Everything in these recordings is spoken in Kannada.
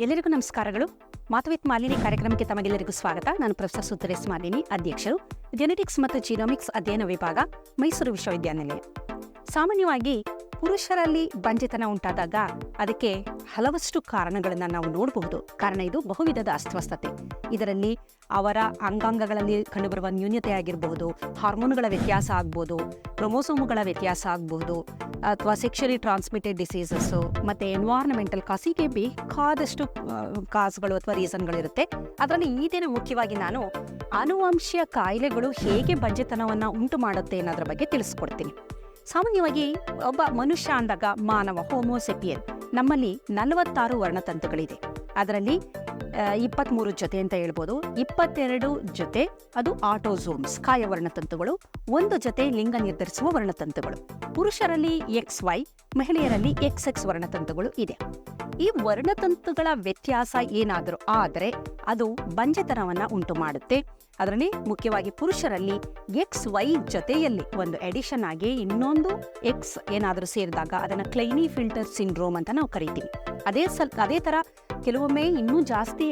ಎಲ್ಲರಿಗೂ ನಮಸ್ಕಾರಗಳು. ಮಾತುವಿತ್ ಮಾಲಿನಿ ಕಾರ್ಯಕ್ರಮಕ್ಕೆ ತಮಗೆಲ್ಲರಿಗೂ ಸ್ವಾಗತ. ನಾನು ಪ್ರೊಫೆಸರ್ ಸುತ್ತರೇಶ್ ಮಾಲಿನಿ, ಅಧ್ಯಕ್ಷರು. ಜೆನೆಟಿಕ್ಸ್ ಮತ್ತು ಜೀನೋಮಿಕ್ಸ್ ಅಧ್ಯಯನ ವಿಭಾಗ, ಮೈಸೂರು ವಿಶ್ವವಿದ್ಯಾನಿಲಯ. ಸಾಮಾನ್ಯವಾಗಿ ಪುರುಷರಲ್ಲಿ ಬಂಜೆತನ ಉಂಟಾದಾಗ ಅದಕ್ಕೆ ಹಲವಷ್ಟು ಕಾರಣಗಳನ್ನು ನಾವು ನೋಡಬಹುದು. ಕಾರಣ ಇದು ಬಹುವಿಧದ ಅಸ್ವಸ್ಥತೆ. ಇದರಲ್ಲಿ ಅವರ ಅಂಗಾಂಗಗಳಲ್ಲಿ ಕಂಡುಬರುವ ನ್ಯೂನ್ಯತೆ ಆಗಿರಬಹುದು ಹಾರ್ಮೋನ್ಗಳ ವ್ಯತ್ಯಾಸ ಆಗ್ಬೋದು, ಕ್ರೊಮೋಸೋಮುಗಳ ವ್ಯತ್ಯಾಸ ಆಗಬಹುದು ಅಥವಾ ಸೆಕ್ಷುಲಿ ಟ್ರಾನ್ಸ್ಮಿಟೆಡ್ ಡಿಸೀಸಸ್ಸು ಮತ್ತು ಎನ್ವಾರ್ನಮೆಂಟಲ್ ಕಾಸಿಗೆ ಬೇಕಾದಷ್ಟು ಕಾಸ್ಗಳು ಅಥವಾ ರೀಸನ್ಗಳಿರುತ್ತೆ. ಅದರಲ್ಲಿ ಈ ದಿನ ಮುಖ್ಯವಾಗಿ ನಾನು ಅನುವಂಶೀಯ ಕಾಯಿಲೆಗಳು ಹೇಗೆ ಬಂಜೆತನವನ್ನು ಉಂಟು ಮಾಡುತ್ತೆ ಅನ್ನೋದ್ರ ಬಗ್ಗೆ ತಿಳಿಸ್ಕೊಡ್ತೀನಿ. ಸಾಮಾನ್ಯವಾಗಿ ಒಬ್ಬ ಮನುಷ್ಯ ಅಂದಾಗ ಮಾನವ ಹೋಮೋಸೆಪಿಯನ್ ನಮ್ಮಲ್ಲಿ ನಲವತ್ತಾರು ವರ್ಣತಂತುಗಳಿದೆ. ಅದರಲ್ಲಿ ಇಪ್ಪತ್ತ್ಮೂರು ಜೊತೆ ಅಂತ ಹೇಳ್ಬೋದು. ಇಪ್ಪತ್ತೆರಡು ಜೊತೆ ಅದು ಆಟೋಝೋಮ್ಸ್ ಕಾಯ ವರ್ಣತಂತುಗಳು. ಒಂದು ಜೊತೆ ಲಿಂಗ ನಿರ್ಧರಿಸುವ ವರ್ಣತಂತುಗಳು. ಪುರುಷರಲ್ಲಿ ಎಕ್ಸ್ ವೈ ಮಹಿಳೆಯರಲ್ಲಿ ಎಕ್ಸ್ ಎಕ್ಸ್ ವರ್ಣತಂತುಗಳು ಇದೆ. ಈ ವರ್ಣತಂತುಗಳ ವ್ಯತ್ಯಾಸ ಏನಾದರೂ ಆದರೆ ಅದು ಬಂಜೆತನವನ್ನ ಉಂಟು ಮಾಡುತ್ತೆ. ಅದರಲ್ಲಿ ಮುಖ್ಯವಾಗಿ ಪುರುಷರಲ್ಲಿ ಎಕ್ಸ್ ವೈ ಜೊತೆಯಲ್ಲಿ ಒಂದು ಎಡಿಷನ್ ಆಗಿ ಇನ್ನೊಂದು ಎಕ್ಸ್ ಏನಾದರೂ ಸೇರಿದಾಗ ಅದನ್ನು ಕ್ಲೈನಿ ಫಿಲ್ಟರ್ ಸಿಂಡ್ರೋಮ್ ಅಂತ ನಾವು ಕರಿತೀವಿ. ಅದೇ ಸಲ್, ಅದೇ ಥರ ಕೆಲವೊಮ್ಮೆ ಇನ್ನೂ ಜಾಸ್ತಿ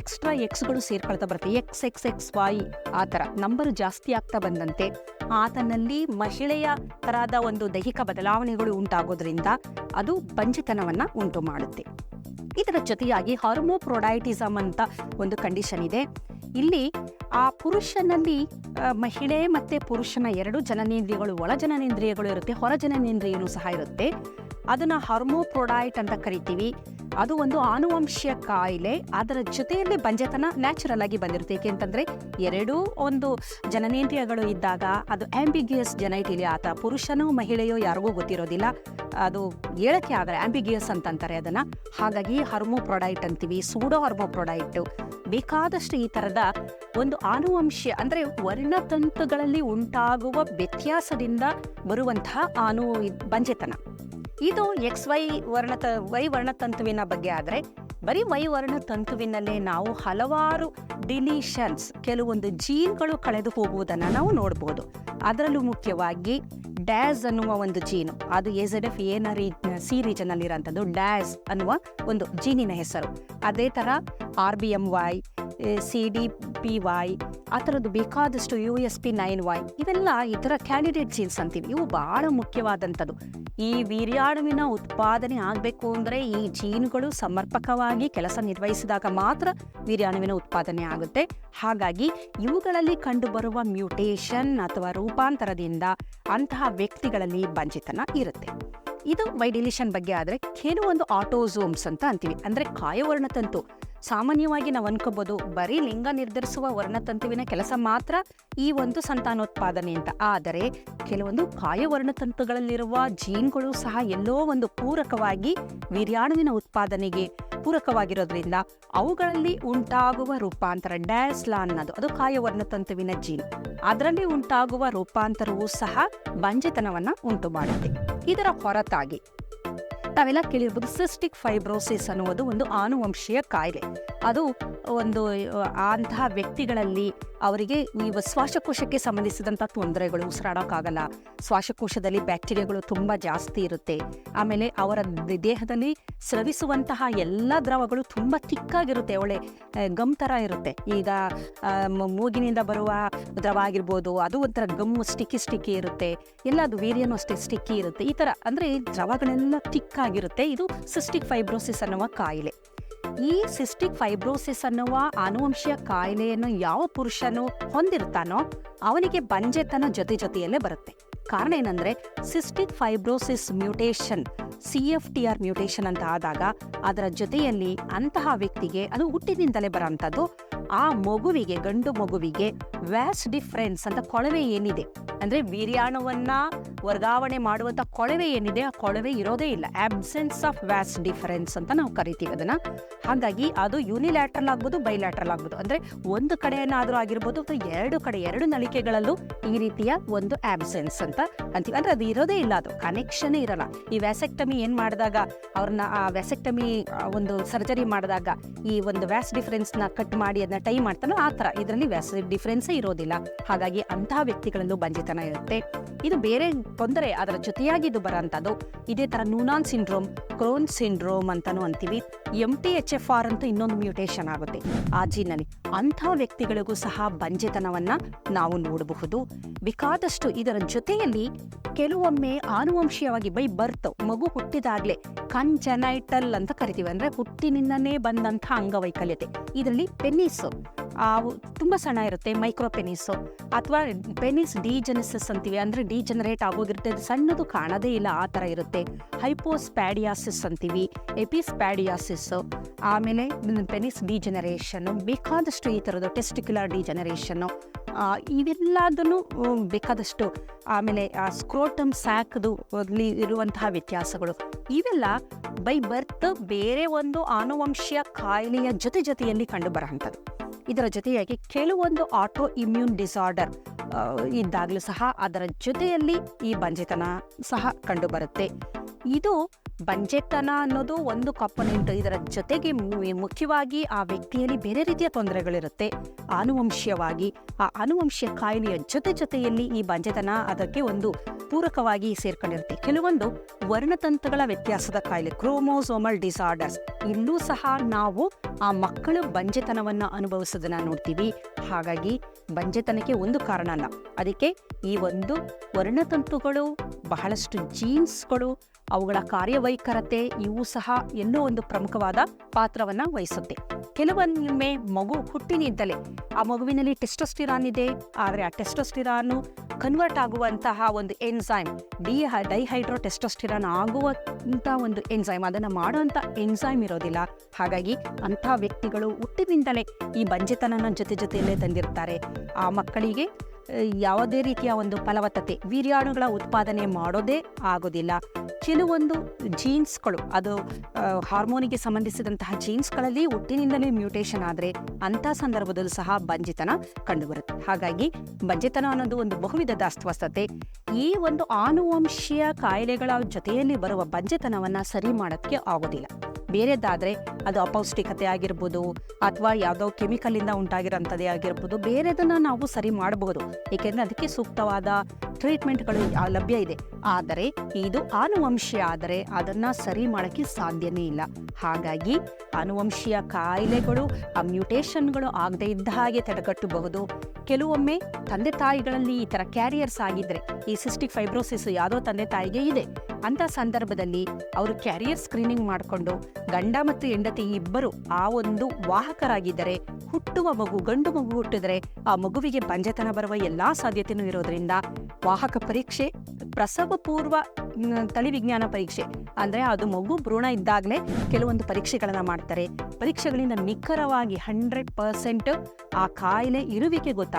ಎಕ್ಸ್ಟ್ರಾ ಎಕ್ಸ್ಗಳು ಸೇರ್ಕೊಳ್ತಾ ಬರುತ್ತೆ. ಎಕ್ಸ್ ಎಕ್ಸ್ ಎಕ್ಸ್ ವೈ ಆ ಥರ ನಂಬರ್ ಜಾಸ್ತಿ ಆಗ್ತಾ ಬಂದಂತೆ. ಆತನಲ್ಲಿ ಮಹಿಳೆಯ ತರಹದ ಒಂದು ದೈಹಿಕ ಬದಲಾವಣೆಗಳು ಉಂಟಾಗೋದ್ರಿಂದ ಅದು ಬಂಜಿತನವನ್ನ ಉಂಟು ಮಾಡುತ್ತೆ. ಇದರ ಜೊತೆಯಾಗಿ ಹಾರ್ಮೋಪ್ರೊಡೈಟಿಸಮ್ ಅಂತ ಒಂದು ಕಂಡೀಷನ್ ಇದೆ. ಇಲ್ಲಿ ಆ ಪುರುಷನಲ್ಲಿ ಮಹಿಳೆ ಮತ್ತೆ ಪುರುಷನ ಎರಡು ಜನನೇಂದ್ರಿಯಗಳು ಒಳ ಜನನೇಂದ್ರಿಯಗಳು ಇರುತ್ತೆ ಹೊರ ಜನನೇಂದ್ರಿಯನೂ ಸಹ ಇರುತ್ತೆ. ಅದನ್ನ ಹಾರ್ಮೋಪ್ರೊಡೈಟ್ ಅಂತ ಕರಿತೀವಿ. ಅದು ಒಂದು ಆನುವಂಶೀಯ ಕಾಯಿಲೆ. ಅದರ ಜೊತೆಯಲ್ಲಿ ಬಂಜೆತನ ನ್ಯಾಚುರಲ್ ಆಗಿ ಬಂದಿರುತ್ತೆ. ಏಕೆಂತಂದ್ರೆ ಎರಡೂ ಒಂದು ಜನನೇಂದ್ರಿಯಗಳು ಇದ್ದಾಗ ಅದು ಆಂಬಿಗಿಯಸ್ ಜನೈಟಿಲಿ ಆತ, ಪುರುಷನೋ ಮಹಿಳೆಯೋ ಯಾರಿಗೂ ಗೊತ್ತಿರೋದಿಲ್ಲ. ಅದು ಹೇಳಕ್ಕೆ ಆಗಲ್ಲ ಆಂಬಿಗಿಯಸ್ ಅಂತಂತಾರೆ ಅದನ್ನ. ಹಾಗಾಗಿ ಹರ್ಮೋಪ್ರೊಡೈಟ್ ಅಂತೀವಿ, ಸೂಡೋ ಹರ್ಮೋಪ್ರೊಡೈಟ್ ಬೇಕಾದಷ್ಟು ಈ ತರದ ಒಂದು ಆನುವಂಶೀಯ ಅಂದ್ರೆ ವರ್ಣತಂತುಗಳಲ್ಲಿ ಉಂಟಾಗುವ ವ್ಯತ್ಯಾಸದಿಂದ ಬರುವಂತಹ ಆನು, ಬಂಜೆತನ. ಇದು ಎಕ್ಸ್ ವೈ ವರ್ಣತ ವೈ ವರ್ಣತಂತುವಿನ ಬಗ್ಗೆ ಆದರೆ, ಬರೀ ವೈ ವರ್ಣತಂತುವಿನಲ್ಲೇ ನಾವು ಹಲವಾರು ಡಿಲೀಷನ್ಸ್ ಕೆಲವೊಂದು ಜೀನ್ಗಳು ಕಳೆದು ಹೋಗುವುದನ್ನು ನಾವು ನೋಡ್ಬೋದು. ಅದರಲ್ಲೂ ಮುಖ್ಯವಾಗಿ ಡ್ಯಾಸ್ ಅನ್ನುವ ಒಂದು ಜೀನು, ಅದು ಎಸ್ ಎಡ್ ಎಫ್ ಏನ ರೀ ಸಿ ರೀಜನಲ್ಲಿ ಇರೋಂಥದ್ದು ಡ್ಯಾಸ್ ಅನ್ನುವ ಒಂದು ಜೀನಿನ ಹೆಸರು. ಅದೇ ಥರ R B M Y C, D, P, Y, ಆ ಥರದ್ದು ಬೇಕಾದಷ್ಟು U S P nine Y, ಇವೆಲ್ಲ ಈ ಥರ ಕ್ಯಾಂಡಿಡೇಟ್ ಜೀನ್ಸ್ ಅಂತೀವಿ. ಇವು ಭಾಳ ಮುಖ್ಯವಾದಂಥದ್ದು. ಈ ವೀರ್ಯಾಣುವಿನ ಉತ್ಪಾದನೆ ಆಗಬೇಕು ಅಂದರೆ ಈ ಜೀನ್ಗಳು ಸಮರ್ಪಕವಾಗಿ ಕೆಲಸ ನಿರ್ವಹಿಸಿದಾಗ ಮಾತ್ರ ವೀರ್ಯಾಣುವಿನ ಉತ್ಪಾದನೆ ಆಗುತ್ತೆ. ಹಾಗಾಗಿ ಇವುಗಳಲ್ಲಿ ಕಂಡುಬರುವ ಮ್ಯೂಟೇಷನ್ ಅಥವಾ ರೂಪಾಂತರದಿಂದ ಅಂತಹ ವ್ಯಕ್ತಿಗಳಲ್ಲಿ ಬಂಜಿತನ ಇರುತ್ತೆ. ಇದು ವೈಡಿಲಿಷನ್ ಬಗ್ಗೆ ಆದರೆ, ಕೆಲವೊಂದು ಆಟೋಝೋಮ್ಸ್ ಅಂತ ಅಂತೀವಿ. ಅಂದರೆ ಕಾಯವರ್ಣತಂತು. ಸಾಮಾನ್ಯವಾಗಿ ನಾವು ಅನ್ಕೋಬಹುದು ಬರೀ ಲಿಂಗ ನಿರ್ಧರಿಸುವ ವರ್ಣತಂತುವಿನ ಕೆಲಸ ಮಾತ್ರ ಈ ಒಂದು ಸಂತಾನೋತ್ಪಾದನೆ ಅಂತ. ಆದರೆ, ಕೆಲವೊಂದು ಕಾಯವರ್ಣತಂತುಗಳಲ್ಲಿರುವ ಜೀನ್ಗಳು ಸಹ ಎಲ್ಲೋ ಒಂದು ಪೂರಕವಾಗಿ ವೀರ್ಯಾಣುವಿನ ಉತ್ಪಾದನೆಗೆ ಪೂರಕವಾಗಿರೋದ್ರಿಂದ ಅವುಗಳಲ್ಲಿ ಉಂಟಾಗುವ ರೂಪಾಂತರ ಡ್ಯಾಸ್ಲಾ ಅನ್ನೋದು, ಅದು ಕಾಯವರ್ಣತಂತುವಿನ ಜೀನ್. ಅದರಲ್ಲಿ ಉಂಟಾಗುವ ರೂಪಾಂತರವೂ ಸಹ ಬಂಜೆತನವನ್ನ ಉಂಟು ಮಾಡುತ್ತೆ ಇದರ ಹೊರತಾಗಿ ತಾವೆಲ್ಲ ಕೇಳಿರ್ಬೋದು ಸಿಸ್ಟಿಕ್ ಫೈಬ್ರೋಸಿಸ್ ಅನ್ನುವುದು ಒಂದು ಆನುವಂಶೀಯ ಕಾಯಿಲೆ. ಅದು ಒಂದು ಅಂತಹ ವ್ಯಕ್ತಿಗಳಲ್ಲಿ ಅವರಿಗೆ ನೀವು ಶ್ವಾಸಕೋಶಕ್ಕೆ ಸಂಬಂಧಿಸಿದಂಥ ತೊಂದರೆಗಳು ಉಸಿರಾಡೋಕ್ಕಾಗಲ್ಲ. ಶ್ವಾಸಕೋಶದಲ್ಲಿ ಬ್ಯಾಕ್ಟೀರಿಯಾಗಳು ತುಂಬ ಜಾಸ್ತಿ ಇರುತ್ತೆ. ಆಮೇಲೆ ಅವರ ದೇಹದಲ್ಲಿ ಸ್ರವಿಸುವಂತಹ ಎಲ್ಲ ದ್ರವಗಳು ತುಂಬ ಚಿಕ್ಕಾಗಿರುತ್ತೆ ಒಳ್ಳೆ ಗಮ್ ಥರ ಇರುತ್ತೆ. ಈಗ ಮೂಗಿನಿಂದ ಬರುವ ದ್ರವ ಆಗಿರ್ಬೋದು, ಅದು ಒಂಥರ ಗಮ್ ಸ್ಟಿಕ್ಕಿ ಸ್ಟಿಕ್ಕಿ ಇರುತ್ತೆ. ಎಲ್ಲ ಅದು ವೀರ್ಯನೂ ಅಷ್ಟೇ ಸ್ಟಿಕ್ಕಿ ಇರುತ್ತೆ. ಈ ಥರ ಅಂದರೆ ದ್ರವಗಳೆಲ್ಲ ಚಿಕ್ಕಾಗಿರುತ್ತೆ ಇದು ಸಿಸ್ಟಿಕ್ ಫೈಬ್ರೋಸಿಸ್ ಅನ್ನುವ ಕಾಯಿಲೆ. ಈ ಸಿಸ್ಟಿಕ್ ಫೈಬ್ರೋಸಿಸ್ ಅನ್ನುವ ಆನುವಂಶೀಯ ಕಾಯಿಲೆಯನ್ನು ಯಾವ ಪುರುಷನು ಹೊಂದಿರ್ತಾನೋ ಅವನಿಗೆ ಬಂಜೆತನ ಜೊತೆ ಜೊತೆಯಲ್ಲೇ ಬರುತ್ತೆ. ಕಾರಣ ಏನಂದ್ರೆ cystic fibrosis mutation, C F T R mutation ಅಂತ ಆದಾಗ ಅದರ ಜೊತೆಯಲ್ಲಿ ಅಂತಹ ವ್ಯಕ್ತಿಗೆ ಅದು ಹುಟ್ಟಿನಿಂದಲೇ ಬರೋಂಥದ್ದು ಆ ಮಗುವಿಗೆ, ಗಂಡು ಮಗುವಿಗೆ ವ್ಯಾಸ್ ಡಿಫ್ರೆನ್ಸ್ ಅಂತ ಕೊಳವೆ ಏನಿದೆ? ಅಂದ್ರೆ ವೀರ್ಯಾಣುವನ್ನ ವರ್ಗಾವಣೆ ಮಾಡುವಂತ ಕೊಳವೆ ಏನಿದೆ, ಆ ಕೊಳವೆ ಇರೋದೇ ಇಲ್ಲ. ಆಬ್ಸೆನ್ಸ್ ಆಫ್ ವ್ಯಾಸ್ ಡಿಫರೆನ್ಸ್ ಅಂತ ನಾವು ಕರಿತೀವಿ ಅದನ್ನ. ಹಾಗಾಗಿ ಅದು ಯೂನಿಲ್ಯಾಟ್ರಲ್ ಆಗ್ಬೋದು ಬೈಲ್ಯಾಟ್ರಲ್ ಆಗ್ಬೋದು. ಅಂದ್ರೆ ಒಂದು ಕಡೆಯನ್ನಾದರೂ ಆಗಿರ್ಬೋದು, ಅಥವಾ ಎರಡು ಕಡೆ, ಎರಡು ನಳಿಕೆಗಳಲ್ಲೂ ಈ ರೀತಿಯ ಒಂದು ಆಬ್ಸೆನ್ಸ್ ಅಂತ ಅಂತೀವಿ. ಅಂದ್ರೆ ಅದು ಇರೋದೇ ಇಲ್ಲ, ಅದು ಕನೆಕ್ಷನ್ ಇರಲ್ಲ. ಈ ವ್ಯಾಸೆಕ್ಟಮಿ ಏನ್ ಮಾಡಿದಾಗ, ಅವ್ರನ್ನ ಆ ವ್ಯಾಸೆಕ್ಟಮಿ ಒಂದು ಸರ್ಜರಿ ಮಾಡಿದಾಗ ಈ ಒಂದು ವ್ಯಾಸ್ ಡಿಫರೆನ್ಸ್ನ ಕಟ್ ಮಾಡಿ ಅದನ್ನ ಟೈ ಮಾಡ್ತಾನೋ ಆ ಥರ. ಇದರಲ್ಲಿ ವ್ಯಾಸ ಡಿಫ್ರೆನ್ಸೇ ಇರೋದಿಲ್ಲ. ಹಾಗಾಗಿ ಅಂತಹ ವ್ಯಕ್ತಿಗಳಲ್ಲೂ ಬಂಜಿತನ ಇರುತ್ತೆ. ಇದು ಬೇರೆ ತೊಂದರೆ, ಅದರ ಜೊತೆಯಾಗಿ ಇದು ಬರೋಂಥದ್ದು. ಇದೇ ಥರ ನೂನಾನ್ ಸಿಂಡ್ರೋಮ್, ಕ್ರೋನ್ ಸಿಂಡ್ರೋಮ್ ಅಂತಾನೂ ಅಂತೀವಿ. M T H F R ಅಂತೂ ಇನ್ನೊಂದು ಮ್ಯೂಟೇಷನ್ ಆಗುತ್ತೆ. ಆ ಜೀನಲ್ಲಿ ಅಂಥ ವ್ಯಕ್ತಿಗಳಿಗೂ ಸಹ ಬಂಜೆತನವನ್ನ ನಾವು ನೋಡಬಹುದು. ಬೇಕಾದಷ್ಟು ಇದರ ಜೊತೆಯಲ್ಲಿ ಕೆಲವೊಮ್ಮೆ ಆನುವಂಶೀಯವಾಗಿ ಬೈ ಬರ್ತ್, ಮಗು ಹುಟ್ಟಿದಾಗ್ಲೇ ಕಂಜನೈಟಲ್ ಅಂತ ಕರಿತೀವಿ. ಅಂದ್ರೆ ಹುಟ್ಟಿನಿಂದನೇ ಬಂದಂಥ ಅಂಗವೈಕಲ್ಯತೆ. ಇದರಲ್ಲಿ ಪೆನ್ನಿಸ್. ತುಂಬ ಸಣ್ಣ ಇರುತ್ತೆ ಮೈಕ್ರೋ ಪೆನಿಸು ಅಥವಾ ಪೆನಿಸ್ ಡಿಜೆನಿಸಸ್ ಅಂತೀವಿ, ಅಂದರೆ ಡಿಜನರೇಟ್ ಆಗೋಗಿರುತ್ತೆ, ಅದು ಸಣ್ಣದು ಕಾಣದೇ ಇಲ್ಲ, ಆ ಥರ ಇರುತ್ತೆ. ಹೈಪೋಸ್ಪ್ಯಾಡಿಯಾಸಿಸ್ ಅಂತೀವಿ ಎಪಿಸ್ಪ್ಯಾಡಿಯಾಸಿಸ್ಸು ಆಮೇಲೆ ಪೆನಿಸ್ ಡಿಜನರೇಷನ್ನು ಬೇಕಾದಷ್ಟು ಈ ಥರದ್ದು ಟೆಸ್ಟಿಕ್ಯುಲರ್ ಡಿಜನರೇಷನ್ನು ಇವೆಲ್ಲದನ್ನು ಬೇಕಾದಷ್ಟು, ಆಮೇಲೆ ಆ ಸ್ಕ್ರೋಟಮ್ ಸ್ಯಾಕ್ದು ಅಲ್ಲಿ ಇರುವಂತಹ ವ್ಯತ್ಯಾಸಗಳು. ಇವೆಲ್ಲ ಬೈ ಬರ್ತ್ ಬೇರೆ ಒಂದು ಆನುವಂಶೀಯ ಕಾಯಿಲೆಯ ಜೊತೆ ಜೊತೆಯಲ್ಲಿ ಕಂಡು ಬರುವಂಥದ್ದು ಇದರ ಜೊತೆಯಾಗಿ ಕೆಲವೊಂದು ಆಟೋ ಇಮ್ಯೂನ್ ಡಿಸಾರ್ಡರ್ ಇದ್ದಾಗಲೂ ಸಹ ಅದರ ಜೊತೆಯಲ್ಲಿ ಈ ಬಂಜೆತನ ಸಹ ಕಂಡುಬರುತ್ತೆ. ಇದು ಬಂಜೆತನ ಅನ್ನೋದು ಒಂದು ಕಾಂಪೊನೆಂಟ್. ಇದರ ಜೊತೆಗೆ ಮುಖ್ಯವಾಗಿ ಆ ವ್ಯಕ್ತಿಯಲ್ಲಿ ಬೇರೆ ರೀತಿಯ ತೊಂದರೆಗಳಿರುತ್ತೆ. ಆನುವಂಶೀಯವಾಗಿ, ಆ ಆನುವಂಶೀಯ ಕಾಯಿಲೆಯ ಜೊತೆ ಜೊತೆಯಲ್ಲಿ ಈ ಬಂಜೆತನ ಅದಕ್ಕೆ ಒಂದು ಪೂರಕವಾಗಿ ಸೇರ್ಕೊಂಡಿರುತ್ತೆ. ಕೆಲವೊಂದು ವರ್ಣತಂತ್ರಗಳ ವ್ಯತ್ಯಾಸದ ಕಾಯಿಲೆ ಕ್ರೋಮೋಸೋಮಲ್ ಡಿಸಾರ್ಡರ್ಸ್ ಇಲ್ಲೂ ಸಹ ನಾವು ಆ ಮಕ್ಕಳು ಬಂಜೆತನವನ್ನು ಅನುಭವಿಸೋದನ್ನ ನೋಡ್ತೀವಿ. ಹಾಗಾಗಿ ಬಂಜೆತನಕ್ಕೆ ಒಂದು ಕಾರಣ ಅಲ್ಲ. ಅದಕ್ಕೆ ಈ ಒಂದು ವರ್ಣತಂತುಗಳು, ಬಹಳಷ್ಟು ಜೀನ್ಸ್ಗಳು ಅವುಗಳ ಕಾರ್ಯವೈಖರತೆ ಇವು ಸಹ ಎನ್ನುವ ಒಂದು ಪ್ರಮುಖವಾದ ಪಾತ್ರವನ್ನ ವಹಿಸುತ್ತೆ. ಕೆಲವೊಮ್ಮೆ ಮಗು ಹುಟ್ಟಿನಿಂದಲೇ ಆ ಮಗುವಿನಲ್ಲಿ ಟೆಸ್ಟೋಸ್ಟಿರಾನ್ ಇದೆ, ಆದರೆ ಆ ಟೆಸ್ಟೋಸ್ಟಿರಾನು ಕನ್ವರ್ಟ್ ಆಗುವಂತಹ ಒಂದು ಎನ್ಸೈಮ್ ಡಿ ಡೈಹೈಡ್ರೋ ಟೆಸ್ಟೋಸ್ಟಿರಾನ್ ಆಗುವಂಥ ಒಂದು ಎನ್ಸೈಮ್ ಅದನ್ನು ಮಾಡುವಂಥ ಎನ್ಸೈಮ್ ಇರೋದಿಲ್ಲ. ಹಾಗಾಗಿ ಅಂಥ ವ್ಯಕ್ತಿಗಳು ಹುಟ್ಟಿನಿಂದಲೇ ಈ ಬಂಜೆತನನ ಜೊತೆ ಜೊತೆಯಲ್ಲೇ ತಂದಿರ್ತಾರೆ. ಆ ಮಕ್ಕಳಿಗೆ ಯಾವುದೇ ರೀತಿಯ ಒಂದು ಫಲವತ್ತತೆ ವೀರ್ಯಾಣುಗಳ ಉತ್ಪಾದನೆ ಮಾಡೋದೇ ಆಗೋದಿಲ್ಲ. ಕೆಲವೊಂದು ಜೀನ್ಸ್ಗಳು ಅದು ಹಾರ್ಮೋನಿಗೆ ಸಂಬಂಧಿಸಿದಂತಹ ಜೀನ್ಸ್ಗಳಲ್ಲಿ ಹುಟ್ಟಿನಿಂದಲೇ ಮ್ಯೂಟೇಷನ್ ಆದರೆ ಅಂಥ ಸಂದರ್ಭದಲ್ಲೂ ಸಹ ಬಂಜಿತನ ಕಂಡುಬರುತ್ತೆ. ಹಾಗಾಗಿ ಬಂಜಿತನ ಅನ್ನೋದು ಒಂದು ಬಹುವಿಧದ ಅಸ್ವಸ್ಥತೆ. ಈ ಒಂದು ಆನುವಂಶೀಯ ಕಾಯಿಲೆಗಳ ಜೊತೆಯಲ್ಲಿ ಬರುವ ಬಂಜೆತನವನ್ನ ಸರಿ ಮಾಡೋಕ್ಕೆ ಆಗೋದಿಲ್ಲ. ಬೇರೆದಾದ್ರೆ ಅದು ಅಪೌಷ್ಟಿಕತೆ ಆಗಿರ್ಬೋದು ಅಥವಾ ಯಾವುದೋ ಕೆಮಿಕಲಿಂದ ಉಂಟಾಗಿರೋಂಥದ್ದೇ ಆಗಿರ್ಬೋದು, ಬೇರೆದನ್ನ ನಾವು ಸರಿ ಮಾಡಬಹುದು ಏಕೆಂದರೆ ಅದಕ್ಕೆ ಸೂಕ್ತವಾದ ಟ್ರೀಟ್ಮೆಂಟ್ಗಳು ಲಭ್ಯ ಇದೆ. ಆದರೆ ಇದು ಆನುವಂಶೀಯ ಆದರೆ ಅದನ್ನ ಸರಿ ಮಾಡೋಕ್ಕೆ ಸಾಧ್ಯನೇ ಇಲ್ಲ. ಹಾಗಾಗಿ ಆನುವಂಶೀಯ ಕಾಯಿಲೆಗಳು, ಆ ಮ್ಯೂಟೇಷನ್ಗಳು ಆಗದೇ ಇದ್ದ ಹಾಗೆ ತಡೆಗಟ್ಟಬಹುದು. ಕೆಲವೊಮ್ಮೆ ತಂದೆ ತಾಯಿಗಳಲ್ಲಿ ಈ ತರ ಕ್ಯಾರಿಯರ್ಸ್ ಆಗಿದ್ರೆ, ಈ ಸಿಸ್ಟಿಕ್ ಫೈಬ್ರೋಸಿಸ್ ಯಾವುದೋ ತಂದೆ ತಾಯಿಗೆ ಇದೆ. ಅಂತ ಸಂದರ್ಭದಲ್ಲಿ ಅವರು ಕ್ಯಾರಿಯರ್ ಸ್ಕ್ರೀನಿಂಗ್ ಮಾಡಿಕೊಂಡು ಗಂಡ ಮತ್ತು ಹೆಂಡತಿ ಇಬ್ಬರು ಆ ಒಂದು ವಾಹಕರಾಗಿದ್ದರೆ, ಹುಟ್ಟುವ ಮಗು, ಗಂಡು ಮಗು ಹುಟ್ಟಿದರೆ ಆ ಮಗುವಿಗೆ ಬಂಜೆತನ ಬರುವ ಎಲ್ಲಾ ಸಾಧ್ಯತೆನೂ ಇರೋದ್ರಿಂದ ವಾಹಕ ಪರೀಕ್ಷೆ, ಪ್ರಸವ ಪೂರ್ವ ತಳಿ ವಿಜ್ಞಾನ ಪರೀಕ್ಷೆ, ಅಂದ್ರೆ ಅದು ಮಗು ಭ್ರೂಣ ಇದ್ದಾಗಲೇ ಕೆಲವೊಂದು ಪರೀಕ್ಷೆಗಳನ್ನ ಮಾಡ್ತಾರೆ. ಪರೀಕ್ಷೆಗಳಿಂದ ನಿಖರವಾಗಿ ಹಂಡ್ರೆಡ್ ಪರ್ಸೆಂಟ್ ಆ ಕಾಯಿಲೆ ಇರುವಿಕೆ ಗೊತ್ತಾಗುತ್ತೆ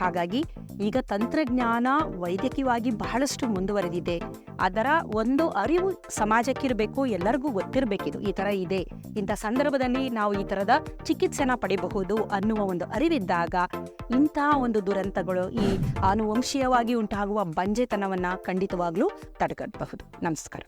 ಹಾಗಾಗಿ ಈಗ ತಂತ್ರಜ್ಞಾನ ವೈದ್ಯಕೀಯವಾಗಿ ಬಹಳಷ್ಟು ಮುಂದುವರೆದಿದೆ. ಅದರ ಒಂದು ಅರಿವು ಸಮಾಜಕ್ಕಿರಬೇಕು, ಎಲ್ಲರಿಗೂ ಗೊತ್ತಿರಬೇಕಿದು. ಈ ತರ ಇದೆ. ಇಂಥ ಸಂದರ್ಭದಲ್ಲಿ ನಾವು ಈ ತರದ ಚಿಕಿತ್ಸೆನ ಪಡೆಯಬಹುದು ಅನ್ನುವ ಒಂದು ಅರಿವಿದ್ದಾಗ ಇಂತಹ ಒಂದು ದುರಂತಗಳು ಈ ಆನುವಂಶೀಯವಾಗಿ ಉಂಟಾಗುವ ಬಂಜೆತನವನ್ನ ಖಂಡಿತವಾಗ್ಲೂ ತಡೆಗಟ್ಟಬಹುದು. ನಮಸ್ಕಾರ.